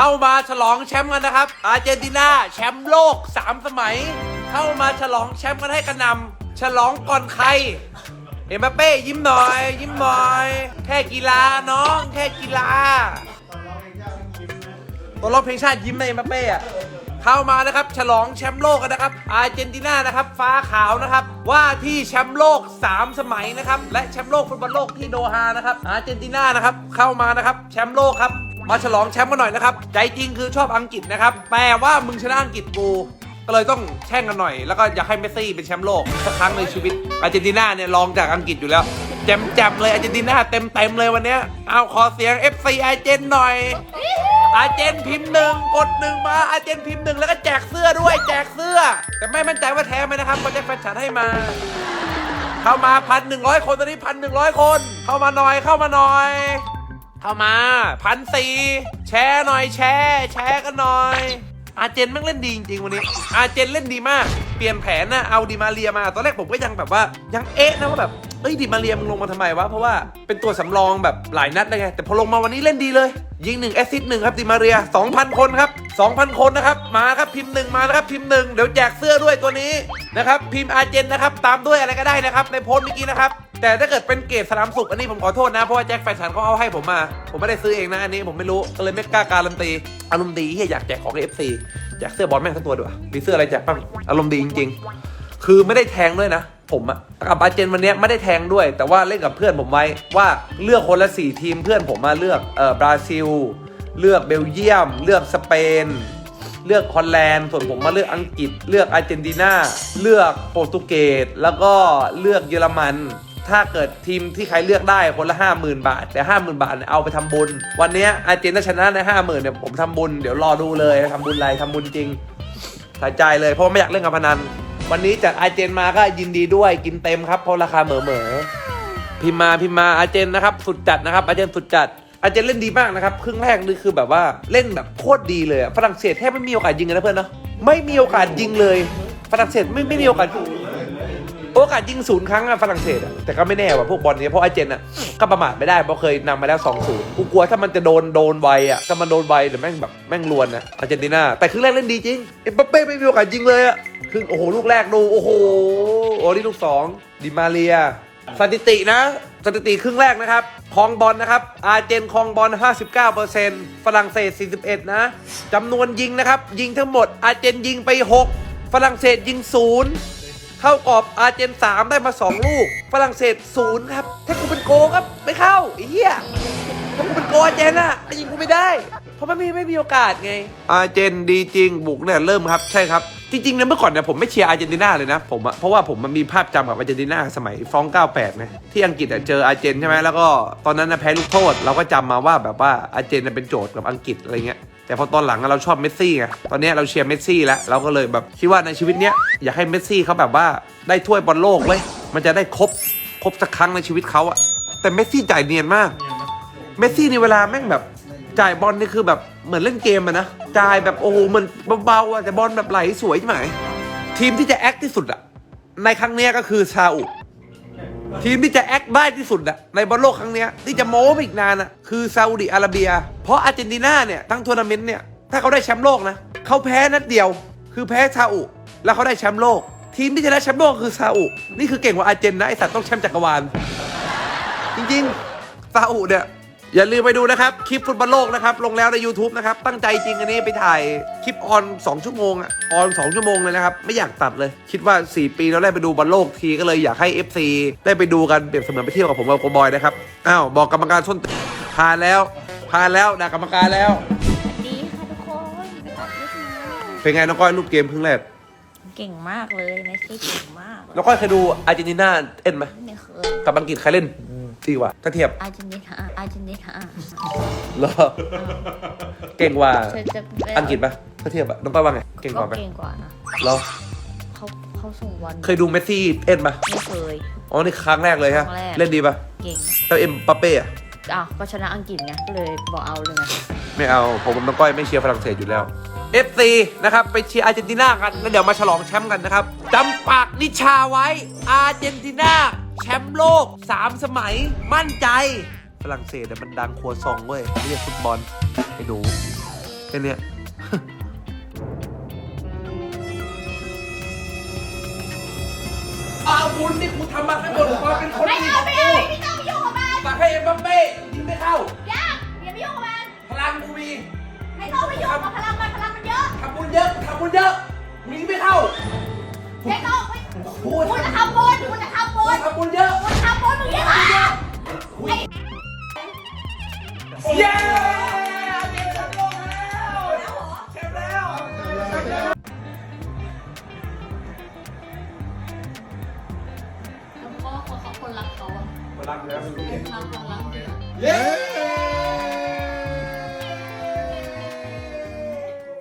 เข้ามาฉลองแชมป์กันนะครับ อาร์เจนตินาแชมป์โลก 3 สมัย เข้ามาฉลองแชมป์กันให้กระนำฉลองก่อนใคร เอ็มบัปเป้ยิ้มหน่อย ยิ้มหน่อย แค่กีฬาน้องแค่กีฬาตัวร้องเพลงชาติยิ้มในเอ็มบัปเป้อะเข้ามานะครับ ฉลองแชมป์โลกกันนะครับ อาร์เจนตินานะครับ ฟ้าขาวนะครับ ว่าที่แชมป์โลก 3 สมัยนะครับ และแชมป์โลกฟุตบอลโลกที่โดฮานะครับ อาร์เจนตินานะครับ เข้ามานะครับ แชมป์โลกครับ มาฉลองแชมป์กันหน่อยนะครับ ใจจริงคือชอบอังกฤษนะครับแต่ว่ามึงชนะอังกฤษกู ก็เลยต้องแช่งกันหน่อย แล้วก็อยากให้เมสซี่เป็นแชมป์โลกสักครั้งในชีวิตอาร์เจนตินาเนี่ยรองจากอังกฤษอยู่แล้วแจมๆเลยอาร์เจนตินาเต็มๆเลยวันนี้เอาขอเสียง FC อาร์เจนหน่อยอาเจนพิมพ์หนึ่งกดหนึ่งมาอาเจนพิมพ์หนึ่งแล้วก็แจกเสื้อด้วยแจกเสื้อ แต่ไม่มั่นใจว่าแท้ไหมนะครับก็จะแฟนฉันให้มา เข้ามาพันหนึ่งร้อยคนตอนนี้พันหนึ่งร้อยคน เข้ามาหน่อยเข้ามาหน่อย เข้ามาพันสี่แชร์หน่อยแชร์แชร์กันหน่อย อาเจนแม่งเล่นดีจริงๆวันนี้ อาเจนเล่นดีมาก เปลี่ยนแผนนะเอาดิมาเรียมา ตอนแรกผมก็ยังแบบว่ายังเอ๊ะนะว่าแบบเอ้ยดิมาเรียมึงลงมาทำไมวะ เพราะว่าเป็นตัวสำรองแบบหลายนัดเลยไง แต่พอลงมาวันนี้เล่นดีเลย ยิงหนึ่งแอสซิสต์หนึ่งครับดิมาเรีย 2,000 คนครับ 2,000 คนนะครับ มาครับพิมพ์หนึ่งมานะครับ พิมพ์หนึ่งเดี๋ยวแจกเสื้อด้วยตัวนี้นะครับ พิมพ์อาเจนนะครับ ตามด้วยอะไรก็ได้นะครับ ในโพสต์เมื่อกี้นะครับ แต่ถ้าเกิดเป็นเกรดสนามสุขอันนี้ผมขอโทษนะ เพราะว่าแจ็คแฟนฉันเขาเอาให้ผมมา ผมไม่ได้ซื้อเองนะอันนี้ผมไม่รู้ ก็เลยไม่กล้าการันตี อารมณ์ดีที่อยากแจกของเอฟซีแจกเสื้อบอลแม่งทั้งตัวด้วยมีเสื้ออะไรแจกบ้างอารมณ์ดีจริง ๆ คือไม่ได้แทงด้วยนะ ผมอะกับอาเจนวันนี้ไม่ได้แทงด้วย แต่ว่าเล่นกับเพื่อนผมไว้ว่าเลือกคนละสี่ทีมเพื่อนผมมาเลือกเอ่อบราซิล เลือกเบลเยียม เลือกสเปนเลือกฮอลแลนด์ ส่วนผมมาเลือกอังกฤษ เลือกอาร์เจนตินา เลือกโปรตุเกส แล้วก็เลือกเยอรมัน ถ้าเกิดทีมที่ใครเลือกได้คนละ 50,000 บาท แต่ 50,000 บาทเนี่ยเอาไปทำบุญ วันนี้อาร์เจนตินาชนะใน50,000เนี่ยผมทำบุญเดี๋ยวรอดูเลยทำบุญอะไรทำบุญจริงสายใจเลยเพราะไม่อยากเล่นกับพนัน วันนี้จากอาร์เจนมาก็ยินดีด้วยกินเต็มครับเพราะราคาเหม่อเหม่อพิมมาพิมมาอาร์เจนนะครับสุดจัดนะครับอาร์เจนสุดจัดอาเจนเล่นดีมากนะครับ ครึ่งแรกนี่คือแบบว่าเล่นแบบโคตรดีเลยฝรั่งเศสแทบไม่มีโอกาสยิงเลยนะเพื่อนเนาะไม่มีโอกาสยิงเลย ฝรั่งเศสไม่ไม่มีโอกาส โอกาสยิงศูนย์ครั้งอะฝรั่งเศสอะแต่ก็ไม่แน่ว่ะพวกบอลเนี้ยเพราะอาเจนอะก็ประมาทไม่ได้เพราะเคยนำมาแล้ว2 0กูกลัวถ้ามันจะโดนโดนไวอะถ้ามันโดนไวเดี๋ยวแม่งแบบแม่งลวนนะอาร์เจนตินาแต่ครึ่งแรกเล่นดีจริงเอ็มบัปเป้ไม่มีโอกาสยิงเลยอะครึ่งโอ้โหลูกแรกดูโอ้โหโอ้นี่ลูกสองดิมาเรียสถิตินะสถิติครึ่งแรกนะครับคองบอลนะครับ อาร์เจนคองบอล 59%ฝรั่งเศส 41 นะจำนวนยิงนะครับ ยิงทั้งหมด อาร์เจนยิงไป 6 ฝรั่งเศสยิง 0 เข้ากรอบอาร์เจน 3 ได้มา 2 ลูก ฝรั่งเศสศูนย์ครับ ถ้ากูเป็นโกครับไม่เข้าไอ้เหี้ยถ้ากูเป็นโกอาร์เจนอะยิงกูไม่ได้ เพราะมันไม่ไม่มีโอกาสไง อาร์เจนดีจริงบุกเนี่ยเริ่มครับใช่ครับ จริงๆนี่ยเมื่อก่อนเนี่ยผมไม่เชียร์อาร์เจนตินาเลยนะผมอะเพราะว่าผมมันมีภาพจำกับอาร์เจนตินาสมัยฟรอง 98ไงที่อังกฤษอะเจออาร์เจนใช่ไหมแล้วก็ตอนนั้นนะแพ้ลูกโทษ เราก็จำมาว่าแบบว่าอาร์เจนน่ะเป็นโจทย์กับอังกฤษอะไรเงี้ยแต่พอตอนหลังเราชอบเมสซี่ไงตอนนี้เราเชียร์เมสซี่แล้วเราก็เลยแบบคิดว่าในชีวิตเนี้ยอยากให้เมสซี่เขาแบบว่าได้ถ้วยบอลโลกเว้ยมันจะได้ครบครบสักครั้งในชีวิตเขาอะแต่เมสซี่จ่ายเนียนมากเมสซี่ในเวลาแม่งแบบจ่ายบอลนี่คือแบบ เหมือนเล่นเกมอะนะจ่ายแบบโอ้โหมือนเบาๆอะแต่บอลแบบไหลสวยใช่ไหมทีมที่จะแอคที่สุดอะในครั้งเนี้ยก็คือซาอุทีมที่จะแอคได้ที่สุดอะในบอลโลกครั้งเนี้ยที่จะโม้ไปอีกนานอะคือซาอุดิอาระเบีย เพราะอาร์เจนตินาเนี่ยทั้งทัวร์นาเมนต์เนี่ยถ้าเขาได้แชมป์โลกนะเขาแพ้นัดเดียว คือแพ้ซาอุแล้วเขาได้แชมป์โลก ทีมที่จะได้แชมป์โลกคือซาอุนี่คือเก่งกว่าอาร์เจนนะไอสัตว์ต้องแชมป์จักรวาลจริงๆซาอุเนี่ย อย่าลืมไปดูนะครับ คลิปฟุตบอลโลกนะครับ ลงแล้วใน YouTube นะครับ ตั้งใจจริงอันนี้ไปถ่ายคลิปออน 2 ชั่วโมงอะออน 2 ชั่วโมงเลยนะครับ ไม่อยากตัดเลย คิดว่า 4 ปีเราได้ไปดูบอลโลกทีก็เลยอยากให้ FC ได้ไปดูกันเปรียบเสมือนไปเที่ยวกับผมกับโกบอยนะครับอ้าวบอกกรรมการส้นตีนผ่านแล้วผ่านแล้วด่ากรรมการแล้ว ดีค่ะทุกคนนะครับลูกน้เป็นไงน้องก้อยรูปเกมครึ่งแรกองเก่งมากเลยในซีเก่งมากน้องก้อยเคยดูอาร์เจนตินาเล่นไหมไม่เคยกับอังกฤษใครเล่น ดีกว่าถ้าเทียบอาร์เจนตินาอาร์เจนตินาเหรอเก่งกว่าเธอจะไปอังกฤษปะถ้าเทียบอะน้องก้อยว่าไงเก่งกก็ว่าไหมเก่งกว่านะเหรอเขาเขาส่งบอลเคยดูเมสซี่เล่นปะไม่เคย อ๋อนี่ครั้งแรกเลยฮะครั้งแรก เล่นดีปะเก่งแล้วเอ็มปัปเป้อะอ้าวก็ชนะอังกฤษไงก็เลยบอกเอาเลยไงไม่เอาผมกับน้องก้อยไม่เชียร์ฝรั่งเศสอยู่แล้ว FC นะครับไปเชียร์อาร์เจนตินากันแล้วเดี๋ยวมาฉลองแชมป์กันนะครับจำปากนิชาไว้อาร์เจนตินา แชมป์โลก 3 สมัย มั่นใจ ฝรั่งเศสเนี่ยมันดังครัวซองเว้ยไม่ใช่ฟุตบอลไอ้หนูแค่เนี้ยอาบุญนี่กูทำมาให้หมดความเป็นคนไม่ดีขเอาองไม่กูเอาไม่ต้องไปยุ่งกับมันฝากให้เอ็มบัปเป้ยิงไม่เข้า ยากอย่าไปยุ่งกับมันพลังกูมีไม่ต้องไปยุ่งกับพลังมันพลังมันเยอะทำบุญเยอะทำบุญเยอะมึงยิงไม่เข้าไม่ต้องไม่ โอ้ยคุณจะทำบุญคุณจะทำบุญทำบุญเยอะคุณทำบุญมึงเยอะมากไอ้เย้เก็บแชมป์โลกแล้วแชมป์แล้วแล้วก็เขาคนรักเขาอะพลังแล้วรักรักรักเย้